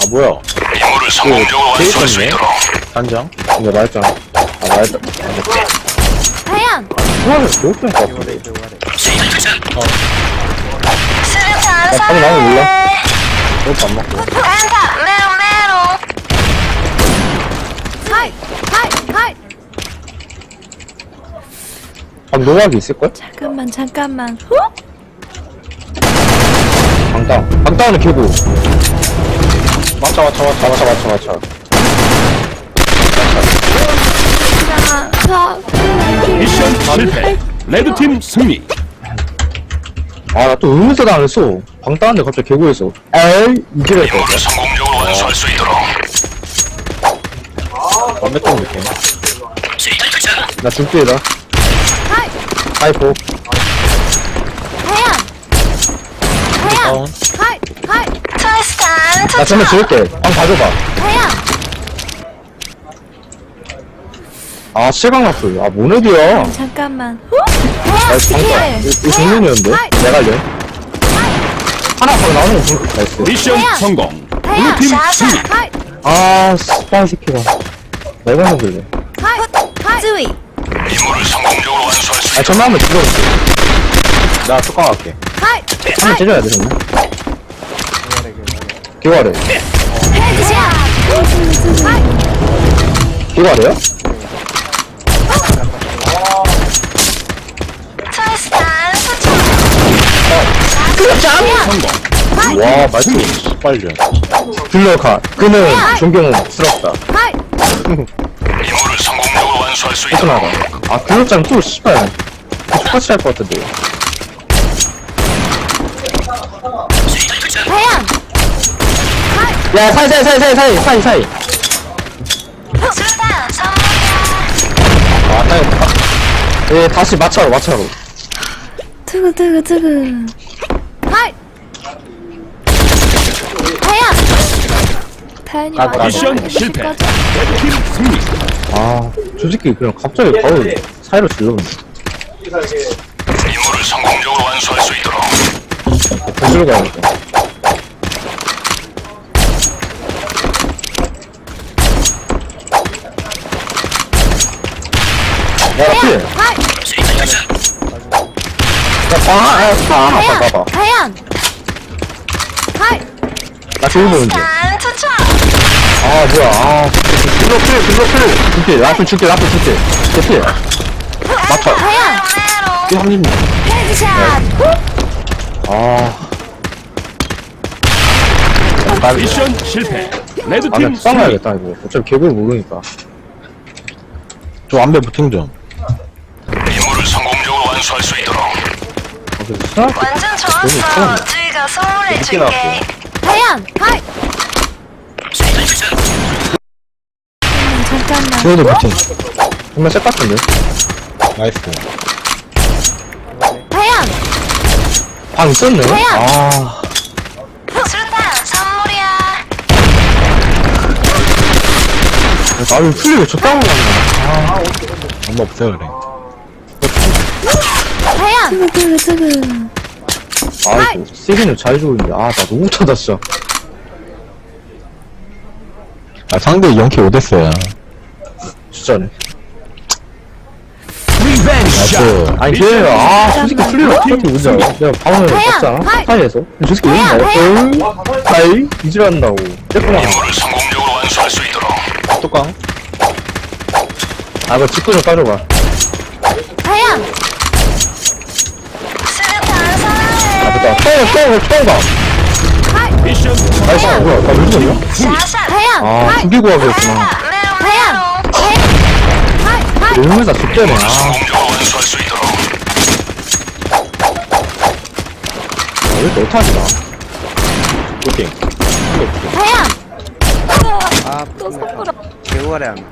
아 뭐야? 임무를 성공적으로 완수할 수. 있도록. 단장? 이거 말했잖아. 아 말했다 하얀! 소화를 배웠던 것 같은데. 수류탄 야 방금 나는 몰라 그것도 안 맞고. 펜타 메로 메로 하이 하이 하이 방 노각이 있을걸? 잠깐만 잠깐만. 후? 방다운 방다운은 개고 맞춰 맞춰 맞춰 맞춰 맞춰 맞춰. 미션 실패. 레드팀 승리. 아 나 또 의문사 당했어. 방다운데 갑자기 개고했어 에이 이지랄 거 임무를 성공적으로 완수할 수 있도록. 완벽한 느낌 나 줄게 나 하이. 하이포. 하얀. 하얀. 다운 나 전면 지울게. 방 가져봐. 하얀 아 실각 났어. 아 모네드야? 잠깐만. 후? 아 하얀 방다 스킬 이거 정면이었는데. 내가 알려. 하나 더 나오는 거 보니까 나이스 미션 하얀. 성공. 블루팀 승리. 아 스파이 새끼가. 내가 먹을래 하이 하이 쯔위 임무를 성공적으로 완수할 수 아 전면 한번 죽여볼게. 나 뚜껑 할게. 하이 한번 째려야 돼 정말 트위스탄 성공. 와 말투 빨리. 딜러카 그는 존경스럽다. 하이 임무를 성공적으로 완수할 수 있도록 해소나가 아 딜러짱 또 씨발. 똑같이 할 것 같은데 야 사이 사이 사이 사이 사이 사이 사이. 아 사이 예 다시 마차로 마차로. 두구 두구 두구 하이 하얀 다현이 아, 맞아 미션 실패. 레드팀 승리. 아저 새끼 그냥 갑자기 바로 사이로 질러버네. 임무를 성공적으로 완수할 수 있도록 도시로 가야겠다 야 피해 하이 야방 아, 방 하나 하얀 봐봐 하얀 하이 나 지금 보는데 난 투척 아 뭐야 아 블록 필 블록 필 줄게 나좀 줄게 나좀 줄게 줄게 맞춰 하얀 이 한입 헤드샷 아 빨리 미션 실패. 아, 레드팀 나 승리. 싸워야겠다, 이거. 어차피 개구를 모르니까. 저 안배 부팅 좀. 완전 좋았어 이상한데? 쯔위가 선물해 늦게 줄게 나왔어. 하얀 하이 잠깐만 저도 부팅. 정말 쎄 같은데? 나이스. 하얀 방 있었네? 아, 수류탄 선물이야 나를 풀리고 저 땅으로 갔나? 아, 엄마 없어요, 그래. 두구 두구 아이고, 세기는 잘 있는데. 아, 나 너무 타다, 진짜. 아, 상대 0K 5됐어요. 진짜네. 나이스. 아니, 걔, 아, 솔직히 풀리고 어떻게 문제야? 내가 방을 봤잖아? 하이. 사이에서. 저 새끼 왜 하얀, 있나요? 하이? 이질한다고. 쬐끔만. 임무를 성공적으로 완수할 수 있도록 뚜껑. 아, 이거 직구 좀 까줘봐. 하얀 선물해 됐다. 처음 봐. 미션 나이스, 뭐야, 나왜 죽었냐? 하얀 아. 하얀 하이 하이 너무다 죽겠네, 아. 왜 이렇게 어떡하지, 나? 부팅. 하얀 또 섞어라 개구가래 하나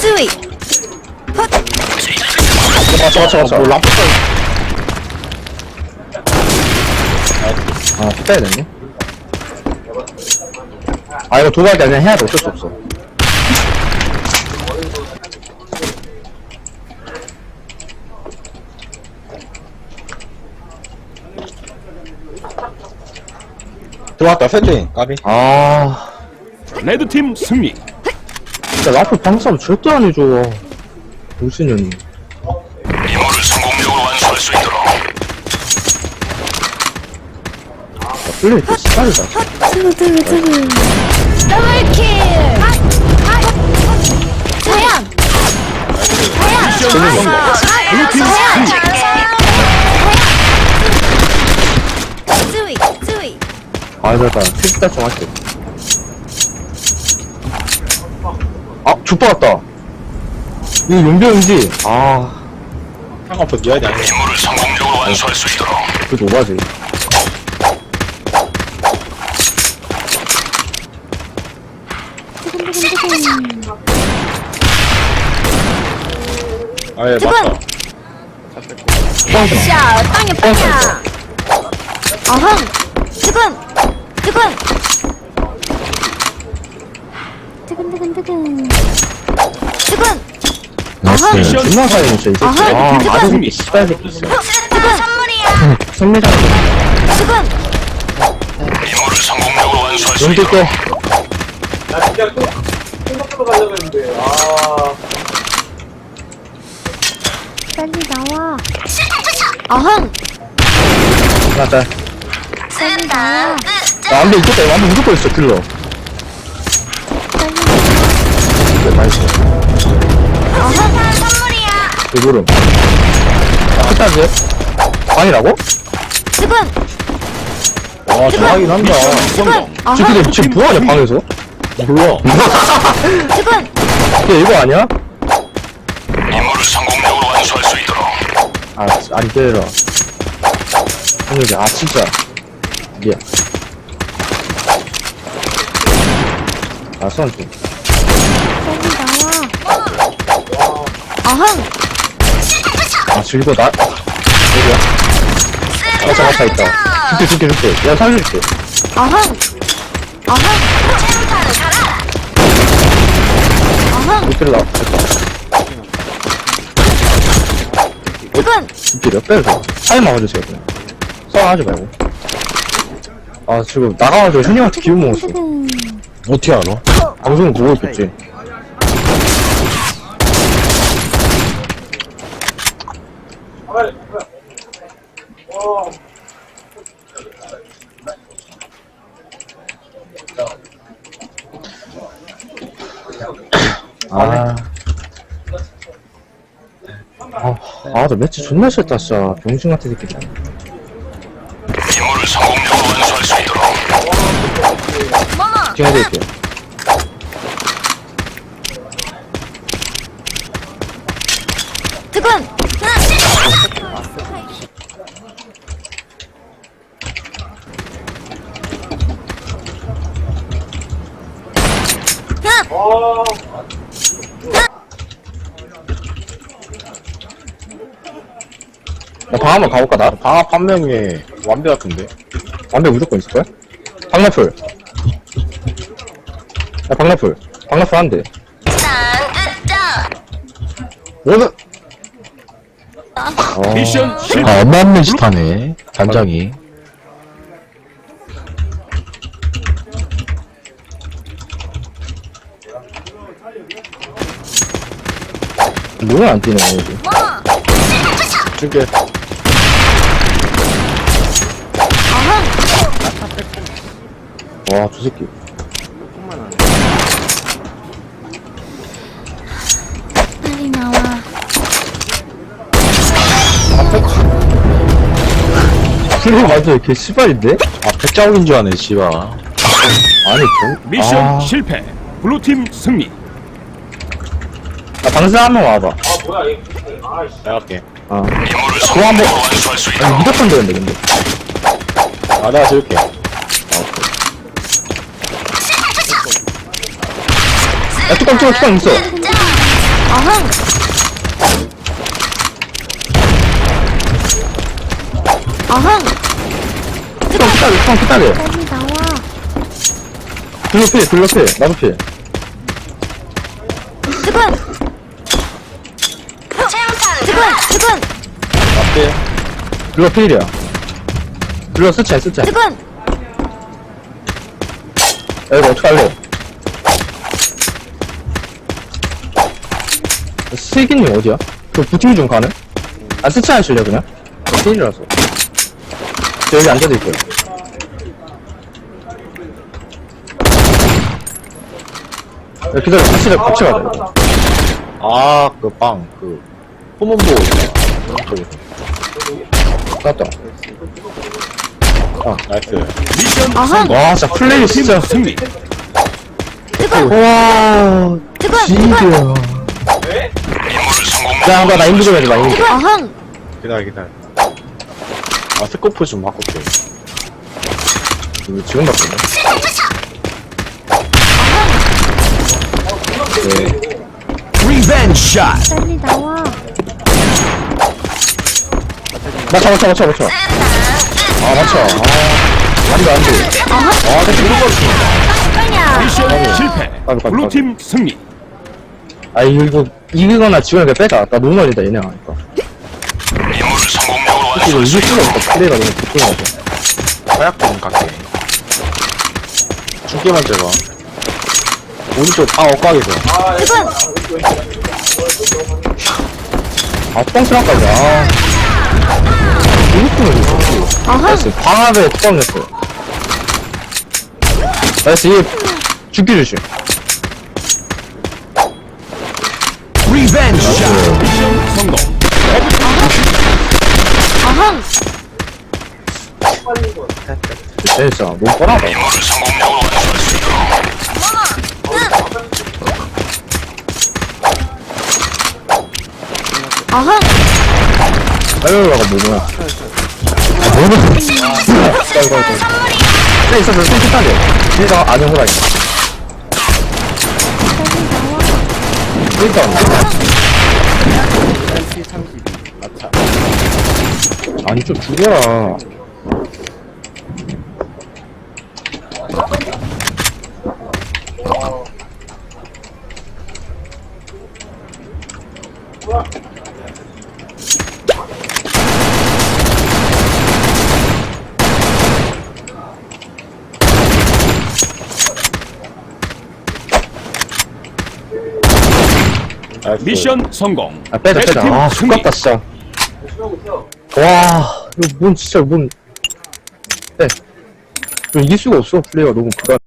쯔위 맞춰, 맞춰, 맞춰. 뭐, 라 아, 빼야 되네. 아, 이거 도박이 아니라 해야 돼. 어쩔 수 없어. 들어왔다, 샌딩. 까비. 아, 레드팀 승리. 진짜 라플 방싸움 절대 안 해줘. 무신년 또 스타일이다. 트루 트루 트루 더블킬 자연 자연 블루팀 스윗 아, 잠깐. 픽다 좀 할게. 아, 족받았다 이거 용병인지. 아, 상관없어, 아니야. 임무를 성공적으로 완수할 수 있도록 그래도 오바지. 아예 두근 맞다. 샤 땅에 빵야 어흥 두근 두근 두근두근두근 두근 나이스. 존나 사이네, 진짜, 이 새끼. 아하, 아, 두근. 아재 새끼, 씨발 새끼, 진짜. 두근 선물이야 선배장. 두근 임무를 수 용도 있도록 껴. 빨리 나와 어흥 맞다. 빨리 나와 야, 안돼, 이겼다. 완전 무조건 있어, 킬러. 그래, 나이스. 어흥 선물이야 그 모름. 끝까지? 방이라고? 두근 와, 저 어흥 근데 지금 뭐하냐, 방에서? 몰라. 두근 얘 이거 아니야? 임무를 성공적으로 완수할 수 있도록 아, 아니, 때려라. 형님이, 아, 진짜. 미안. 아, 손 좀. 빨리 나와 어흥 아, 즐거, 나. 어디야? 맞아, 맞아, 있다. 줄게, 줄게, 줄게. 야, 살려줄게. 어흥 어흥 어흥 못 때려, 나. 됐다. 두근 줄게, 몇 배를 사인 막아주세요, 그냥. 싸워하지 말고. 아, 지금 나가가지고 형님한테 기분 먹었어. 어떻게 알아? 방송은 보고 있겠지. 아. 아, 아, 나 며칠 존나 싫다, 진짜. 병신 같은 새끼. 임무를 성공적으로 완수할 수 있도록 집중해드릴게요. 두근 나 방 한번 가볼까, 나? 방합 한 명에 완배 같은데. 완벽 무조건 있을걸? 박라풀. 야, 박라풀. 박라풀 한 대. 오늘! 어, 미션 실패. 아, 엄마 없는 짓 하네. 단장이. 뭐야, 안 뛰네, 여기. 줄게. 와, 저 새끼. 빨리 나와 플레이 완전 개 씨발인데? 아, 백자옥인 줄 아네, 씨발. 아니, 좀. 미션 아, 실패. 블루팀 승리. 야, 방생 한명 와봐. 내가 할게. 아. 그거 한 번. 있도록 무조건 되는데, 근데. 아, 내가 지울게. 야, 뚜껑, 뚜껑, 뚜껑 있어. 어흥 어흥 뚜껑, 뚜껑, 뚜껑, 뚜껑. 빨리 나와 블루 필, 블루 필. 나도 필. 두근 두근 두근 맞게. 블루 필이야. 블루 스치야. 두근 야, 이거 어떡할래? 슬기님 어디야? 그 부팅 좀 가능? 아, 스치 하실래, 그냥? 세일이라서. 저 여기 앉아도 있고요. 야, 기다려, 같이, 가- 같이 가자, 이거. 아, 그 빵, 그, 있잖아. 저기. 땄다. 나이스. 미션 아흥 와, 진짜 플레이 팀 진짜. 승리. 뜨거 와, 뜨거 뜨거 진짜. 임 야, 나, 나 인도 좀 해줘, 나 인도. 아흥 기다려, 기다려. 아, 스코프 좀 바꿀게. 이거 지금 바꾸네. 리벤지 샷. 빨리 나와 나 잡아, 잡아, 잡아, 잡아. 아, 맞춰. 아, 안 돼, 안 돼. 아흥 아, 근데 이거 빨리야 미션 실패. 빨리, 빨리, 블루팀 승리. 아, 이거, 이기거나 지거나 빼자. 나 너무 멀리다, 얘네 하니까. 임무를 성공적으로 이거 완수할 수 이길 수가 없다. 플레이가 너무 불편하고. 좀 갈게. 중계만 제가. 오른쪽 방 엇각에서. 아, 뻥스랑까지, 아. 이렇게 이거. 아흥 나이스. 방압에 뻥냈어요. 나이스, 얘 죽기 조심. 리벤지 성공. 쟤 진짜 너무 뻔하다. 임무를 성공적으로 완수할 수 있도록 아흥 빨려라가 뭐냐. 아, 뭐냐. 아이고, 아이고. 네, 있어, 저 센치타게. 얘가 안에 호라 있어. 일단. 아니, 좀 죽여라. 나이스. 미션 성공. 아, 빼자, 빼자. 레드팀 아, 승리. 죽겠다, 진짜. 와, 이거 뭔, 진짜, 뭔. 빼. 이거 이길 수가 없어, 플레이가 너무 부담.